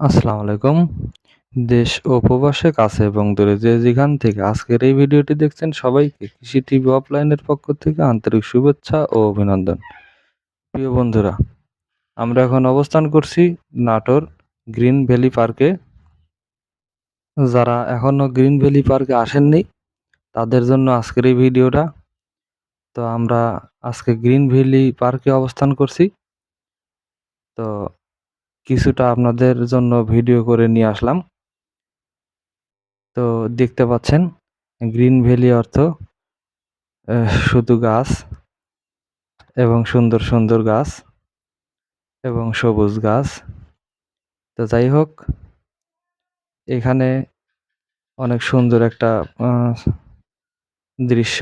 আসসালামু আলাইকুম। দেশ ও প্রবাসে কাছে এবং দূরে যে যেখান থেকে আজকের এই ভিডিওটি দেখছেন সবাইকে কৃষি টিভি অফলাইনের পক্ষ থেকে আন্তরিক শুভেচ্ছা ও অভিনন্দন। প্রিয় বন্ধুরা, আমরা এখন অবস্থান করছি নাটোর গ্রিন ভ্যালি পার্কে। যারা এখনও গ্রিন ভ্যালি পার্কে আসেননি তাদের জন্য আজকের এই ভিডিওটা। তো আমরা আজকে গ্রিন ভ্যালি পার্কে অবস্থান করছি। তো কিছুটা আপনাদের জন্য ভিডিও করে নিয়ে আসলাম। তো দেখতে পাচ্ছেন, গ্রিন ভ্যালি অর্থ শুধু গাছ এবং সুন্দর সুন্দর গাছ এবং সবুজ গাছ। তো যাই হোক, এখানে অনেক সুন্দর একটা দৃশ্য।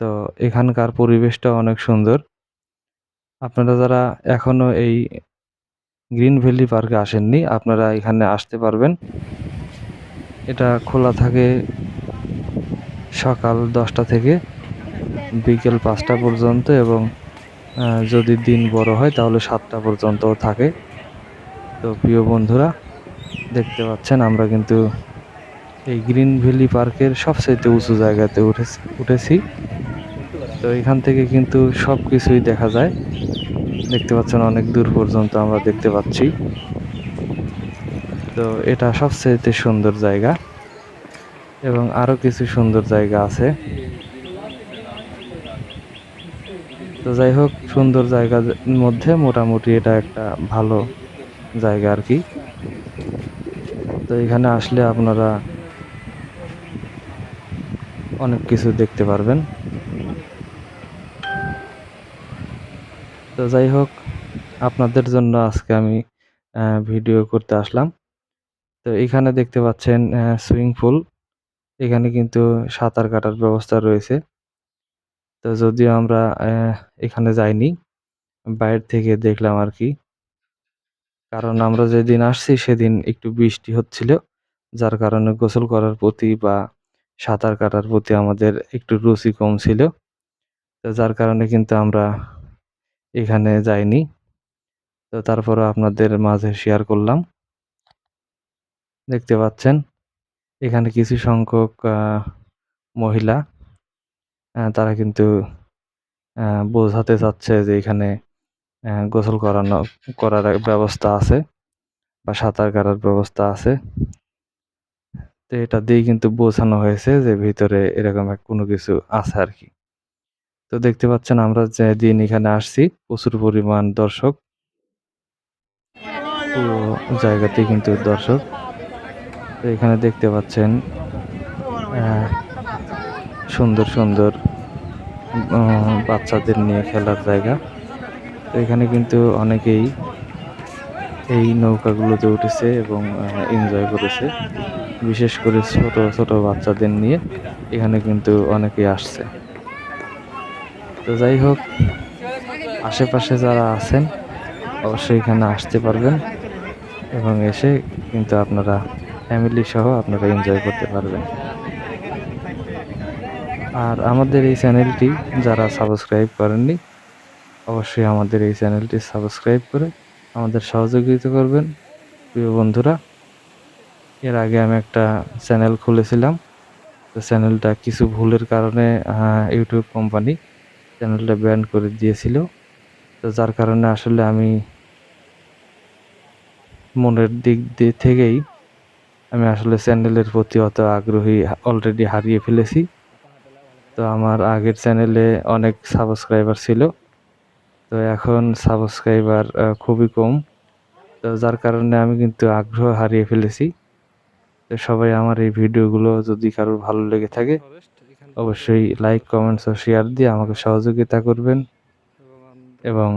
তো এখানকার পরিবেশটা অনেক সুন্দর। আপনারা যারা এখনও এই গ্রিন ভ্যালি পার্কে আসেননি, আপনারা এখানে আসতে পারবেন। এটা খোলা থাকে সকাল দশটা থেকে বিকেল পাঁচটা পর্যন্ত এবং যদি দিন বড় হয় তাহলে সাতটা পর্যন্তও থাকে। তো প্রিয় বন্ধুরা, দেখতে পাচ্ছেন আমরা কিন্তু এই গ্রিন ভ্যালি পার্কের সবচেয়ে উঁচু জায়গাতে উঠেছি উঠেছি। তো এখান থেকে কিন্তু সব কিছুই দেখা যায়। দেখতে পাচ্ছেন অনেক দূর পর্যন্ত আমরা দেখতে পাচ্ছি। তো এটা সবচেয়ে সুন্দর জায়গা এবং আরও কিছু সুন্দর জায়গা আছে। তো যাই হোক, সুন্দর জায়গার মধ্যে মোটামুটি এটা একটা ভালো জায়গা আর কি। তো এখানে আসলে আপনারা অনেক কিছু দেখতে পারবেন। তো যাই হোক, আপনাদের জন্য আজকে আমি ভিডিও করতে আসলাম। তো এখানে দেখতে পাচ্ছেন সুইমিং পুল এখানে কিন্তু সাঁতার কাটার ব্যবস্থা রয়েছে। তো যদিও আমরা এখানে যাইনি, বাইরে থেকে দেখলাম আর কি। কারণ আমরা যেদিন আসছি সেদিন একটু বৃষ্টি হচ্ছিল, যার কারণে গোসল করার প্রতি বা সাঁতার কাটার প্রতি আমাদের একটু রুচি কম ছিল। তো যার কারণে কিন্তু আমরা এখানে যাইনি। তো তারপরে আপনাদের মাঝে শেয়ার করলাম। দেখতে পাচ্ছেন, এখানে কিছু সংখ্যক মহিলা তারা কিন্তু বোঝাতে চাচ্ছে যে এখানে গোসল করানো, করার ব্যবস্থা আছে বা সাঁতার কাটার ব্যবস্থা আছে। তো এটা দিয়ে কিন্তু বোঝানো হয়েছে যে ভিতরে এরকম এক কোনো কিছু আছে আর কি। তো দেখতে পাচ্ছেন আমরা যে দিন এখানে আসছি, প্রচুর পরিমাণ দর্শক। পুরো জায়গাতে কিন্তু দর্শক। তো এখানে দেখতে পাচ্ছেন সুন্দর সুন্দর বাচ্চাদের নিয়ে খেলার জায়গা। তো এখানে কিন্তু অনেকেই এই নৌকাগুলোতে উঠেছে এবং এনজয় করেছে। বিশেষ করে ছোট ছোট বাচ্চাদের নিয়ে এখানে কিন্তু অনেকেই আসছে। তো যাই হোক, আশেপাশে যারা আছেন, অবশ্যই এখানে আসতে পারবেন এবং এসে কিন্তু আপনারা ফ্যামিলি সহ আপনারা এনজয় করতে পারবেন। আর আমাদের এই চ্যানেলটি যারা সাবস্ক্রাইব করেননি, অবশ্যই আমাদের এই চ্যানেলটি সাবস্ক্রাইব করে আমাদের সহযোগিতা করবেন। প্রিয় বন্ধুরা, এর আগে আমি একটা চ্যানেল খুলেছিলাম। তো চ্যানেলটা কিছু ভুলের কারণে ইউটিউব কোম্পানি চ্যানেলটা ব্যান করে দিয়েছিল। তো যার কারণে আসলে আমি মনের দিক দিয়ে থেকেই আমি আসলে চ্যানেলের প্রতি অত আগ্রহী অলরেডি হারিয়ে ফেলেছি। তো আমার আগের চ্যানেলে অনেক সাবস্ক্রাইবার ছিল। তো এখন সাবস্ক্রাইবার খুবই কম। তো যার কারণে আমি কিন্তু আগ্রহ হারিয়ে ফেলেছি। তো সবাই আমার এই ভিডিওগুলো যদি কারোর ভালো লেগে থাকে অবশ্যই লাইক কমেন্টস ও শেয়ার দিয়ে আমাকে সহযোগিতা করবেন। এবং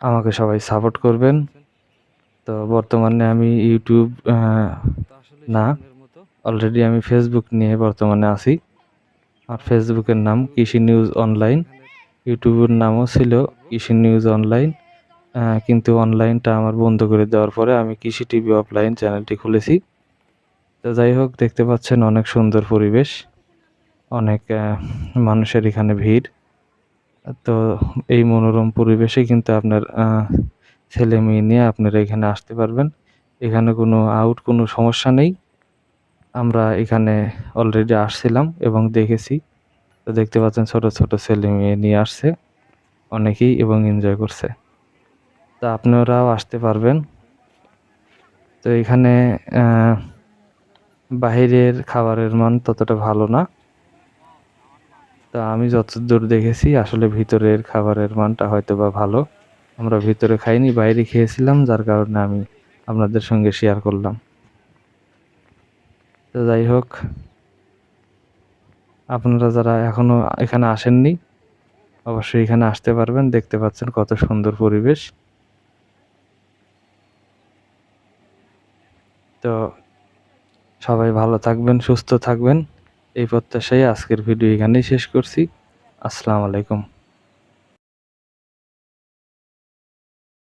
আমাকে সবাই সাপোর্ট করবেন। তো বর্তমানে আমি ইউটিউব না অলরেডি আমি ফেসবুক নিয়ে বর্তমানে আছি। আর ফেসবুকের নাম কৃষি নিউজ অনলাইন ইউটিউবের নামও ছিল কৃষি নিউজ অনলাইন কিন্তু অনলাইনটা আমার বন্ধ করে দেওয়ার পরে আমি কৃষি টিভি অফলাইন চ্যানেলটি খুলেছি। তো যাই হোক, দেখতে পাচ্ছেন অনেক সুন্দর পরিবেশ। অনেক মানুষের এখানে ভিড়। তো এই মনোরম পরিবেশে কিন্তু আপনার ছেলে মেয়ে নিয়ে আপনারা এখানে আসতে পারবেন। এখানে কোনো আউট কোনো সমস্যা নেই। আমরা এখানে অলরেডি আসছিলাম এবং দেখেছি। তো দেখতে পাচ্ছেন ছোট ছোট ছেলে মেয়ে নিয়ে আসছে। অনেকেই এবং এনজয় করছে। তো আপনারাও আসতে পারবেন। তো এখানে বাহিরের খাবারের মান ততটা ভালো না। তা আমি যতদূর দেখেছি, আসলে ভিতরের খাবারের মানটা হয়তো বা ভালো। আমরা ভিতরে খাইনি, বাইরে খেয়েছিলাম, যার কারণে আমি আপনাদের সঙ্গে শেয়ার করলাম। তো যাই হোক, আপনারা যারা এখনও এখানে আসেননি, অবশ্যই এখানে আসতে পারবেন। দেখতে পাচ্ছেন কত সুন্দর পরিবেশ। তো সবাই ভালো থাকবেন, সুস্থ থাকবেন। এই প্রত্যাশায় আজকের ভিডিও এখানেই শেষ করছি। আসসালামু আলাইকুম।